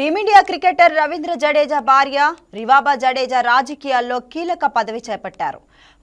Team India cricketer Ravindra Jadeja భార్య రివాబా జడేజా రాజకీయాల్లో కీలక పదవి చేపట్టారు.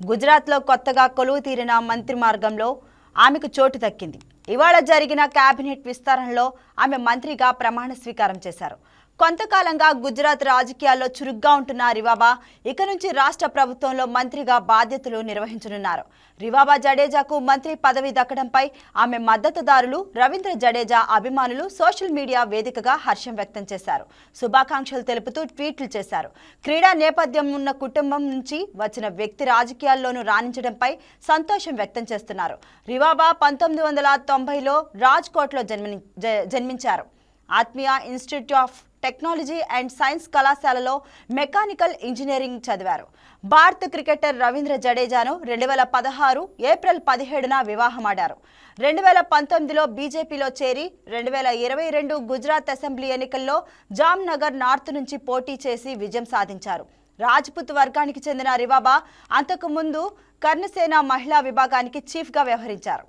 గుజరాత్లో కొత్తగా కొలువు తీరిన మంత్రి మార్గంలో ఆమెకు చోటు దక్కింది. ఇవాళ జరిగిన కేబినెట్ విస్తరణలో ఆమె మంత్రిగా ప్రమాణ స్వీకారం చేశారు. కొంతకాలంగా గుజరాత్ రాజకీయాల్లో చురుగ్గా ఉంటున్న రివాబా ఇక నుంచి రాష్ట్ర ప్రభుత్వంలో మంత్రిగా బాధ్యతలు నిర్వహించనున్నారు. రివాబా జడేజాకు మంత్రి పదవి దక్కడంపై ఆమె మద్దతుదారులు రవీంద్ర జడేజా అభిమానులు సోషల్ మీడియా వేదికగా హర్షం వ్యక్తం చేశారు. శుభాకాంక్షలు తెలుపుతూ ట్వీట్లు చేశారు. క్రీడా నేపథ్యం ఉన్న కుటుంబం నుంచి వచ్చిన వ్యక్తి రాజకీయాల్లోనూ రాణించడంపై సంతోషం వ్యక్తం చేస్తున్నారు. రివాబా పంతొమ్మిది వందల తొంభైలో రాజ్కోట్లో జన్మని జన్మించారు. Atmiya institute of technology and science కళాశాలలో మెకానికల్ ఇంజనీరింగ్ చదివారు. భారత క్రికెటర్ రవీంద్ర జడేజాను రెండు వేల పదహారు ఏప్రిల్ పదిహేడున వివాహమాడారు. రెండు వేల పంతొమ్మిదిలో బీజేపీలో చేరి రెండు వేల ఇరవై రెండు గుజరాత్ అసెంబ్లీ ఎన్నికల్లో జామ్నగర్ నార్త్ నుంచి పోటీ చేసి విజయం సాధించారు. రాజ్పుత్ వర్గానికి చెందిన రివాబా అంతకుముందు కర్ణసేన మహిళా విభాగానికి చీఫ్గా వ్యవహరించారు.